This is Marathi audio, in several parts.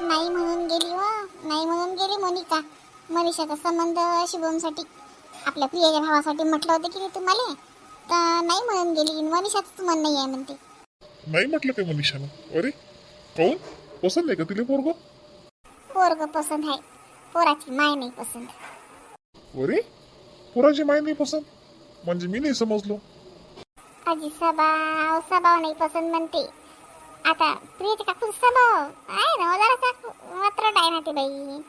नाही म्हणून गेली व नाही म्हणून गेली मोनिका. मनीषाचा संबंध शुभमसाठी आपल्या प्रियाच्या भावासाठी म्हटलं होतं की तुम्हाला. तर नाही म्हणून गेली. मनीषाचंच मन नाही आहे म्हणते. नाही म्हटलं काय मनीषानं अरे काऊन पसंत नाही का तिला पोरग? पोरग पसंत आहे. पोराची माय नाही पसंत. अरे पोराची माय नाही पसंत? म्हणजे मी नाही समजलो. आजी स्वभाव स्वभाव नाही पसंत म्हणते. आता प्रियाच्या काकू स्वभाव आहे ना जरासा मात्र आहे ना ते बाई.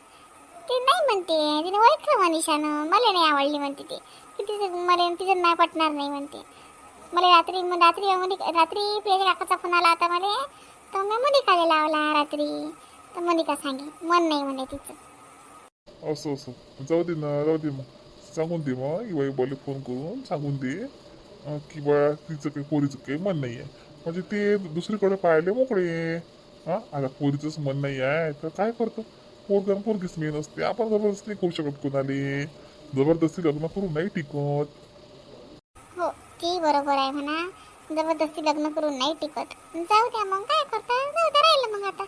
ते नाही म्हणते तिने ओळखलं मनीषानं मला नाही आवडली म्हणते ते. की तिचं मला तिचं नाही पटणार नाही म्हणते. मला रात्री मग रात्री म्हणजे रात्री प्रियाच्या काकाचा फोन आला होता मला. तर मी मनिकाला लावला रात्री. तर मनिका सांगे मन नाही म्हणे तिचं. असं असं. जाऊ दे ना जाऊ दे मग. सांगून दे मग. ही बाई फोन करून सांगून दे. की बा तिचं काही पोरीचं काही मन नाही आहे म्हणजे ते दुसरीकडे पाहिले मोकळे हा? आता पोरीचंच मन नाही आहे तर काय करतो? पोरगा पोरगीच मेन असते आपण जबरदस्ती नाही करू शकत कोणाले? जबरदस्ती लग्न करून नाही टिकत. हो ती बरोबर आहे म्हणा. जबरदस्ती लग्न करून नाही टिकत. जाऊ द्या मग काय करता? जाऊ द्या राहिलं मग आता.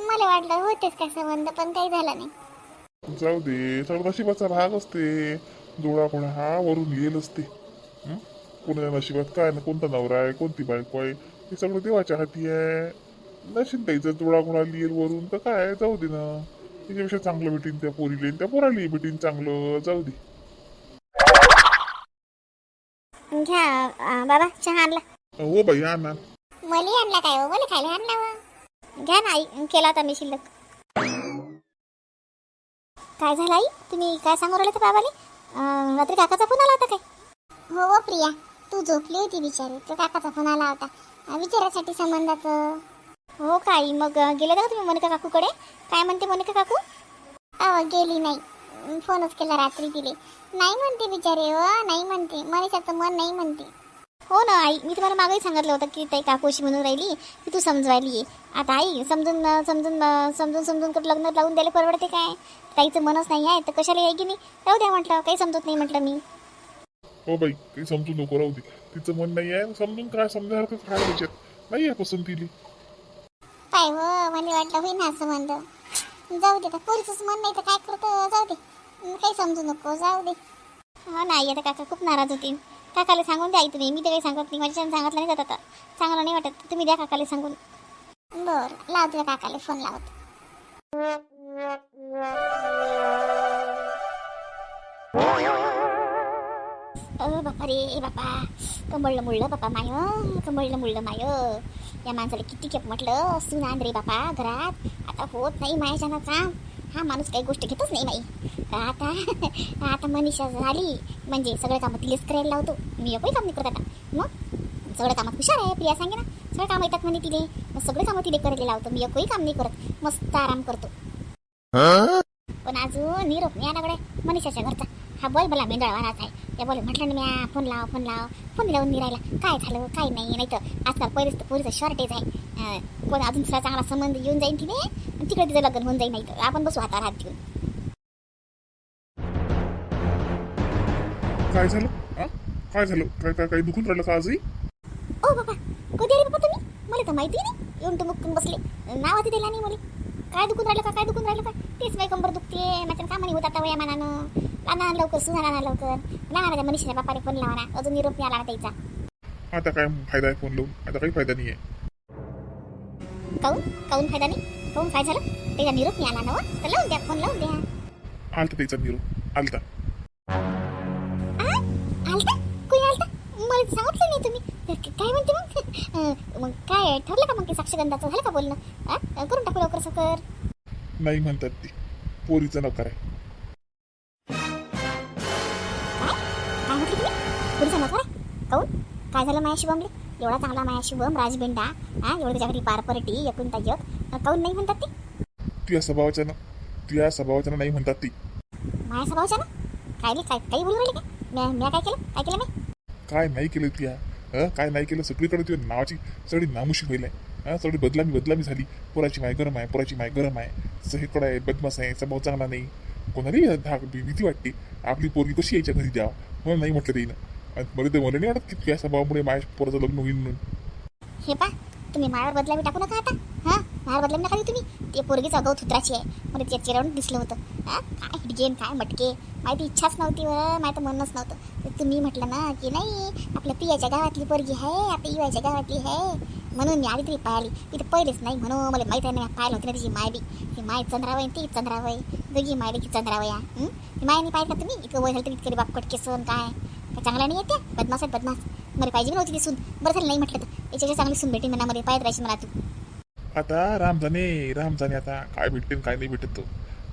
मला वाटलं होतेच काय संबंध पण काही झालं नाही. जाऊ दे सगळं नशिबाचा भाग असते. जोडा कोणा हा वरून येईल असते? कोणाच्या नशिबात काय ना कोणता नवरा आहे कोणती बायको आहे? हे सगळं देवाच्या हाती आहे. नशीब जर जोडा कोणाला येईल वरून तर काय जाऊ दे ना. त्याच्यापेक्षा चांगलं भेटीन त्या पोरीला आणि त्या पोराला भेटीन चांगलं. जाऊ दे. घ्या अं, बाबा चहा आणला. हो बाई हा ना मली आणला काय हो? मला खायला आणला व घ्या ना आई केला होता मी शिल्लक. काय झालं आई? तुम्ही काय सांगू राहिले तर बाबाले? अं, रात्री काकाचा फोन आला होता काय? हो हो प्रिया. तू झोपली होती बिचारी. तर काकाचा फोन आला होता. विचारासाठी संबंधाचं. हो काय मग गेले का तुम्ही मनिका काकूकडे? काय म्हणते मनिका काकू? अहो गेली नाही. फोनच केला रात्री तिले. नाही म्हणते बिचारे हो नाही म्हणते. मनीषाचं मन नाही म्हणते. हो ना आई. मी तुम्हाला मागेही सांगितलं होतं की ताई काकूशी म्हणून राहिली की तू समजवायली आहे. आता आई समजून समजून समजून समजून कर लग्न लावून द्यायला परवडते काय? ताईचं मनच नाही आहे तर कशाला आहे की नाही राहू द्या म्हटलं काही समजत नाही म्हटलं मी. हो बाई काही समजून नको राहू दे. तिचं मन नाही आहे समजून काय समजायला काय त्याच्यात नाही आहे पसंतीली काय हो मला वाटलं होईन ना असं म्हणलं. जाऊ दे पोरीचंच मन नाही तर काय करतो? जाऊ दे. काही समजू नको जाऊ दे. हो नाही आता काका खूप नाराज होतील काकाला सांगून द्या आई तुम्ही. मी तर काही सांगत नाही माझ्या सांगितलं नाही जात आता. चांगलं नाही वाटत. तुम्ही द्या काकाला सांगून. बरं लावतो काकाला फोन लावतो. अ बापा रे बापा कमळलं मुळलं बापा माय कमळलं मुळलं माय या माणसाला किती खेप म्हटलं सून आण रे बापा घरात आता होत नाही मायाच्यानाचा हा माणूस काही गोष्ट घेतच नाही माई आता आता मनीषा झाली म्हणजे सगळं कामं तिलेच करायला लावतो मी एकही काम नाही करत आता मग सगळं कामात हुशार आहे प्रिया सांगे ना सगळं कामं येतात म्हणे तिले मग सगळे कामं तिले करायला लावतो मी एकही काम नाही करत मस्त आराम करतो पण अजून निरोप नाही आला गड्या मनीषाच्या घरचा हा बोल मला मेंदळवानाच आहे. त्या बोल म्हटलं ना म्या फोन लाव फोन लाव. फोन लावून मी राहिला. काय झालं काय नाही नाही तर आजकाल पहिलेच तर पोरीचं शॉर्टेज आहे. कोण अजून दुसरा चांगला संबंध येऊन जाईन तिने? आणि तिकडे तिचं लग्न होऊन जाईल नाही तर आपण बसू हातावर हात घेऊन काय झालं? काय झालं? काय काय काही दुखून राहिलं का आजही? ओ बाबा कधी आले बाबा तुम्ही? मला तर माहिती नाही. येऊन तर मुक्कून बसले. नाव आधी दिला नाही मला. काय दुखून राहिलं का काय दुखून राहिलं का? तेच बाई कंबर दुखते माझ्या कामाने होत आता वया मानानं लहान लवकर सुना लहान लवकर. लहान मनीषाच्या बापाने फोन लावा ना अजून निरोप नाही आला त्याचा. आता काय फायदा आहे फोन लावून? आता काही फायदा नाही आहे काऊन काऊन फायदा नाही? काऊन काय झालं? त्याचा निरोप नाही आला ना? तर लावून द्या फोन लावून द्या. आलता त्याचा निरोप. आलता? आलता? कोणी आलता? मला सांगितलं नाही तुम्ही. काय म्हणते मग? मग काय ठरलं का मग ते साक्षगंधाचं? झालं का बोलणं? करून टाकू लवकर सकर नाही म्हणतात ती. पोरीचा नकार आहे. काय झालं माया शुभमले एवढा चांगला माया शुभम राजबिंडा. हा एवढं त्याच्याकडे पारपरटी एकूण एक. अं, काऊन नाही म्हणतात ते? तुझ्या स्वभावाच्या ना तुझ्या स्वभावाच्या नाही म्हणतात ती. माया स्वभावच्या ना? काय नाही काय काही बोलू राहिले का? म्या काय केलं? काय केलं मी काय नाही केलं तुया? काय नाही केलं? सगळीकडे तुझ्या नावाची सगळी नामुशी होईल हं? सगळी बदलामी बदलामी झाली. पोराची माय गरम आहे पोराची माय गरम आहे. सगळीकडे आहे बदमास आहे स्वभाव चांगला नाही. कोणालाही धाक भीती वाटते. आपली पोरगी कशी यायच्या घरी द्यावं म्हणून नाही म्हटलं तिनं आणि ते मला नाही वाटत की तुझ्या स्वभावामुळे माझ्या पोराचं लग्न होईल म्हणून. हे पा तुम्ही मायावर बदलावी टाकू नका आता. हा? बाहेर बदलून नका देऊ तुम्ही. ते पोरगीच अगाऊ थुत्राची आहे. मला त्या चेहऱ्यावर दिसलं होतं. काय हिटगेन काय मटके? माहिती इच्छाच नव्हती व. माहिती म्हणणंच नव्हतं. तर तुम्ही म्हटलं ना की नाही आपल्या पियाच्या गावातली पोरगी आहे आता इवायच्या गावातली आहे. म्हणून मी आली तरी पाहिली. तिथे पहिलेच नाही म्हणून मला माहिती आहे ना पाहिलं होती ना तिची माय बी ती माय चंद्रावय ती चंद्रावय दोघी माय बी की चंद्रावया माय नाही पाहिलं का तुम्ही? इतकं वय झालं तरी इतकं बापकट केसन काय? काय चांगला नाही येते बदमास आहेत बदमास. मला पाहिजे नव्हती ती सून बरं झालं नाही म्हटलं तर. याच्याशी चांगली सून भेटेन मनामध्ये पाहत राहायची मला तू. आता राम जाणे राम जाणे आता काय भेटते काय नाही भेटत तो.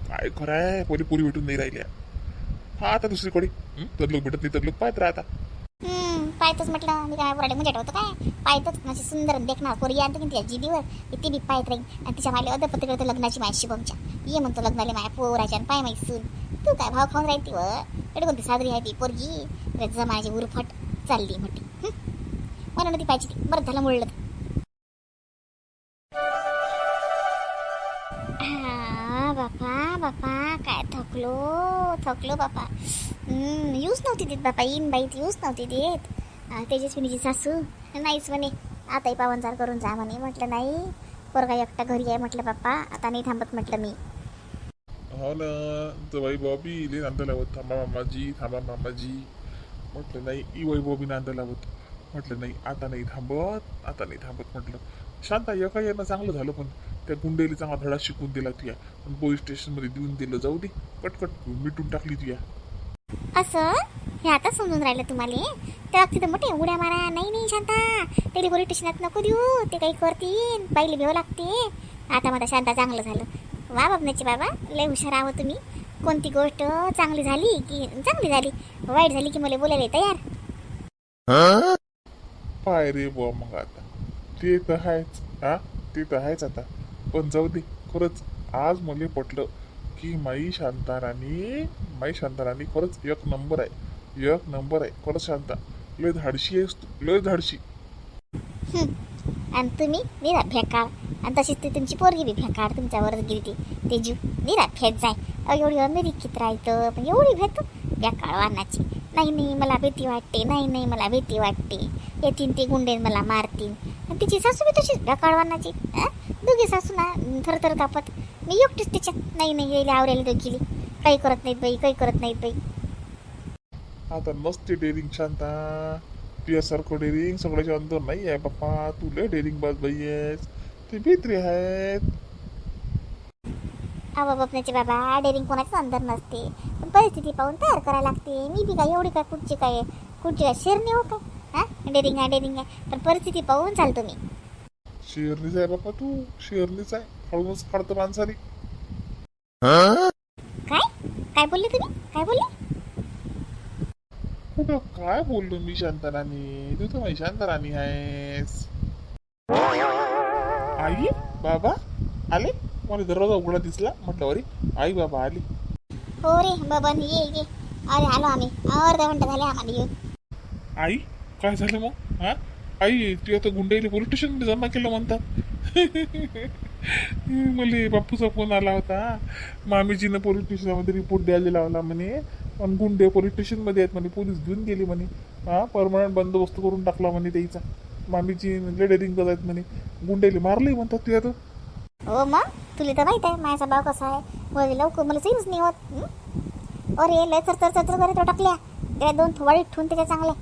काय खरं आहे पोरी पुरी भेटून नाही राहिल्या. हा आता दुसरीकडे हं? तर लोक भेटत नाही तर लोक पाहत राहता. पाहतच म्हटलं मी काय पोराडे म्हणजे होतं काय? पाहतच अशी सुंदर देखणार पोरगी आणतो की तिच्या जीबीवर ती बी पाहत राहील आणि तिच्या मायला अदर पत्रकडे लग्नाची माय शुभमच्या. ये म्हणतो लग्नाला माय पोराच्या पाय माहिती सून. तू काय भाव खाऊन राहील ती व? कोणती साजरी आहे ती पोरगी? रे जमाची उरफट चालली म्हटली. मला ती पाहिजे ती. बरं झालं मुळलं हा, बापा बापा काय थकलो? थकलो बापा. यूज नव्हती देत बापा इन बाई यूज नव्हती देत. तेजस्विनीची सासू. नाहीच म्हणे आताही पावनचार करून जा म्हणे. म्हटलं नाही पोरगा एकटा घरी आहे. म्हटलं बाप्पा आता नाही थांबत म्हटलं मी. हो ना जवाई बॉबी इले नांदा लावत थांबा मामाजी थांबा मामाजी म्हटलं नाही ई वै बॉबी नांदा लावत म्हटलं नाही आता नाही थांबत आता नाही थांबत म्हटलं शांता एका यांना चांगलं झालं पण त्या गुंडेली चांगला धडा शिकून दिला तुया पण पोलीस स्टेशनमध्ये देऊन दिलं जाऊ दे पटकट मिटून टाकली तुया असं हे आता समजून राहिलं तुम्हाला त्या तिथं मोठे उड्या मारा नाही नाही शांता त्याला पोलीस स्टेशनात नको देऊ ते काही करतील बाईला भेव लागते आता माझा शांता चांगलं झालं वा बाबण्याचे बाबा लय हुशार आहो तुम्ही. कोणती गोष्ट चांगली झाली की चांगली झाली? वाईट झाली की मला बोलायला तयार? पाय रे बुवा मग आता. ते तर आहेच. हा? ते तर आहेच आता. पण जाऊ दे खरंच आज मला पटलं की माई शांताराणी माई शांताराणी खरंच एक नंबर आहे. एक नंबर आहे. खरंच शांता. लय धाडशी आहेस तू. लय धाडशी. आणि तुम्ही निरा काळ आणि तशीच ती तुमची पोरगी बी फेकाळ तुमच्यावर गेली ती. तेजू निरा फेक जाय. एवढी अमेरिकेत राहतं पण एवढी भेट बेकाळ वाहनाची नाही नाही मला भीती वाटते. नाही नाही मला भीती वाटते. येतीन ते गुंडे मला मारतील आणि तिची सासू बी तशीच बेकाळ वाहनाची दोघी सासू ना थरथर कापत. मी एकटीच त्याच्यात नाही नाही यायला आवरायला दोघीली काही करत नाहीत बाई काही करत नाहीत बाई. आता नसते डेरिंग शांता. तुझ्यासारखं डेअरिंग सगळ्याच्या अंदर नाही आहे बाप्पा तू लय डेअरिंग बाज बाई आहेस ते भित्री आहेत अहो बापण्याचे बाबा डेअरिंग कोणाचं अंदर नसते पण परिस्थिती पाहून तयार करायला लागते मी बी काय एवढी काय कुठची काय कुठची काय शेरणी हो काय हा? डेअरिंग आहे डेअरिंग आहे पण परिस्थिती पाहून चालतो मी शेरनीच आहे बाप्पा तू शेरनीच आहे. हळूनच काढतो माणसाने. काय? काय बोलले तुम्ही? काय बोलले? कुठं? काय बोललो मी शांताराणी? तू तर माझी शांताराणी आहेस. आई बाबा आले? मला दरवाजा उघडा दिसला. म्हटलं अरे आई बाबा आली. हो रे बाबा ये ये. अरे आलो आम्ही. अर्धा घंटा झाले आम्हाला येऊन. आई काय झालं मग? हा? आई तू आता गुंडाईला पोलीस स्टेशनमध्ये जमा केलं म्हणतात. मला बापूचा फोन आला होता. मामीजीनं पोलीस स्टेशनमध्ये रिपोर्ट द्यायला लावला म्हणे. पण गुंडे पोलीस स्टेशनमध्ये आहेत म्हणे पोलीस घेऊन गेले म्हणे. हा परमनंट बंदोबस्त करून टाकला म्हणे त्याचा. मामीची लेडरिंग करत म्हणे. गुंडेले मारले म्हणतात तू आता. हो मग? तुला तर माहीत आहे माझा भाव कसा आहे. लवकर मला सीनच नाही होत? अरे लय चर चर चर करे तो टाकल्या. त्या दोन थोबाडी ठेवून त्याच्या चांगल्या.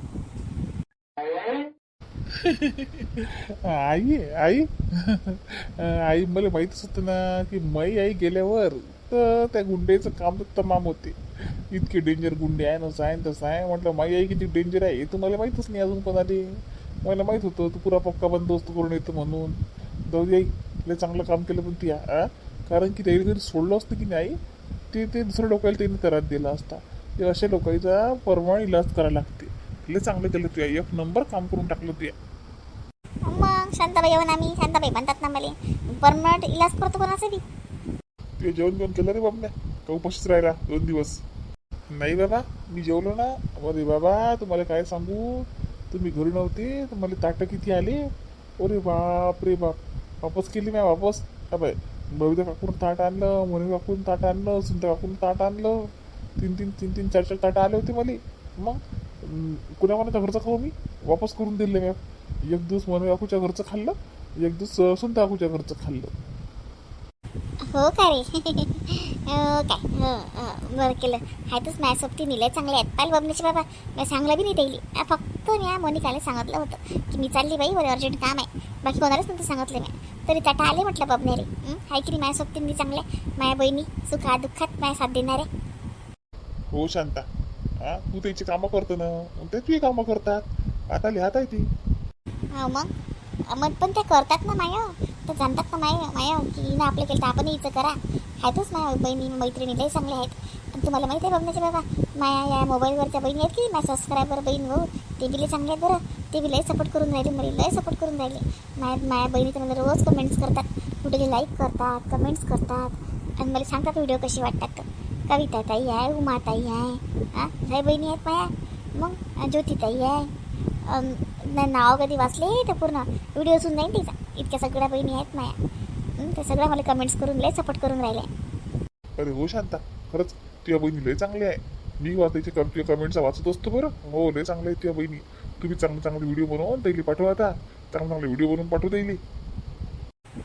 आई आई. आई मला माहीतच होतं ना की मै आई गेल्यावर तर त्या गुंडेचं काम तर तमाम होते. इतके डेंजर गुंडे आहे ना आहे न तसं आहे. म्हटलं माई आई किती डेंजर आहे? हे तुम्हाला माहीतच नाही अजून कोणाले. मला माहीत होतं तू पुरा पक्का बंदोबस्त करून येतो म्हणून. जाऊ दे आई लय चांगलं काम केलं पण ती कारण की त्याला जरी सोडलं असतं की नाही ते ते दुसऱ्या लोकांना त्यांनी त्रास दिला असता. ते अशा लोकांचा परमाण इलाज करायला लागते. लय चांगलं केलं तुया एक नंबर काम करून टाकलं तुया मग शांताबाई येऊन आम्ही शांताबाई म्हणतात ना मला परमनंट इलाज करतो कोणाचं बी ते जेवण जेवण केलं रे बाबा का उपाशीच राहिला दोन दिवस. नाही बाबा मी जेवलो ना. अरे बाबा तुम्हाला काय सांगू? तुम्ही घरी नव्हते तुम्हाला ताटं किती आले? अरे बाप रे बाप. वापस केली मी वापस. अबे बबिता काकून ताट आणलं मोनी काकून ताट आणलं सुनता काकून ताट आणलं. तीन तीन तीन तीन चार चार ताटं आले होते मला. मग? कुणा कुण्या कोणाच्या घरचं खाऊ मी? वापस करून दिले मी. एक दिवस मोनी काकूच्या घरचं खाल्लं एक दिवस सुंदर काकूच्या घरचं खाल्लं. हो का रे? काय? बरं केलं. हायतच माझ्या सोबती निलय चांगले आहेत. पाल बबनीचे बाबा. मी सांगलं बी नाही आ, फक्त मी मोनिकाला सांगितलं होतं की मी चालली बाई बरं अर्जंट काम आहे. बाकी कोणालाच नव्हतं सांगितलं मी. तरी त्याटा आले म्हटलं बबनेरे हाय की नाही माझ्या सोबती मी चांगल्या माझ्या बहिणी सुखात दुःखात माझ्या साथ देणारे. हो शांता. हा तू त्याची कामं करतो ना. ते तुझी कामं करतात. आता लिहात आहे ती. हो मग? मग पण ते करतात ना माय. ते जाणतात ना माय माय की ना आपलं केलं तर आपण हिचं करा. आहेतच माझ्या बहिणी मैत्रिणी लई चांगल्या आहेत. आणि तुम्हाला माहिती आहे बघण्याचे बाबा माया या मोबाईलवरच्या बहिणी आहेत की? माझ्या सबस्क्रायबर बहीण भाऊ ते बी लई चांगले आहेत बरं. ते बी लई सपोर्ट करून राहिले मला लई सपोर्ट करून राहिले. माया माया बहिणी तर मला रोज कमेंट्स करतात. कुठे लाईक करतात कमेंट्स करतात. आणि मला सांगतात व्हिडिओ कसे वाटतात तर. कविता ताई आहे उमाताई आहे. हां? काय बहिणी आहेत माया. मग ज्योतिताई आहे. नाव कधी वाचले तर पूर्ण. व्हिडिओ सुद्धा नाही तिचा. इतक्या सगळ्या बहिणी आहेत माया. त्या सगळ्या मला कमेंट्स करून लय सपोर्ट करून राहिले. अरे हो शांता. खरंच तुझ्या बहिणी लय चांगली आहे. मी वाचायचे कम तुझ्या कमेंटचा वाचत असतो बरं. हो लय चांगले आहे तुझ्या बहिणी. तुम्ही चांगले चांगले व्हिडिओ बनवून दाईली पाठवा आता. चांगले चांगले व्हिडिओ बनवून पाठवू दाईली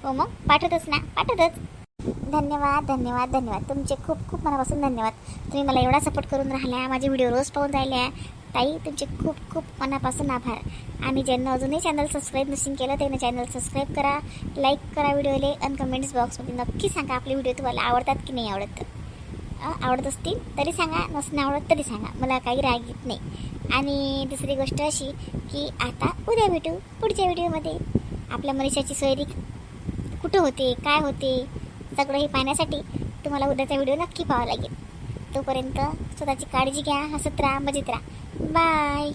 हो मग? पाठवतच ना. पाठवतच. धन्यवाद धन्यवाद धन्यवाद. तुमचे खूप खूप मनापासून धन्यवाद. तुम्ही मला एवढा सपोर्ट करून राहिल्या. माझे व्हिडिओ रोज पाहून राहिल्या. ताई तुमचे खूप खूप मनापासून आभार. आणि ज्यांना अजूनही चॅनल सबस्क्राईब नसेल केलं त्यांना चॅनल सबस्क्राईब करा लाईक करा व्हिडिओले आणि कमेंट्स बॉक्समध्ये नक्की सांगा आपले व्हिडिओ तुम्हाला आवडतात की नाही आवडत. आवडत असतील तरी सांगा नसून आवडत तरी सांगा. मला काही राग येत नाही. आणि दुसरी गोष्ट अशी की आता उद्या भेटू पुढच्या व्हिडिओमध्ये. आपल्या मनीषाची सोयरी कुठं होते काय होते सगळं हे पाहण्यासाठी तुम्हाला उद्याचा व्हिडिओ नक्की पाहावा लागेल. तोपर्यंत स्वतःची काळजी घ्या हसत राहा मजेत राहा. Bye.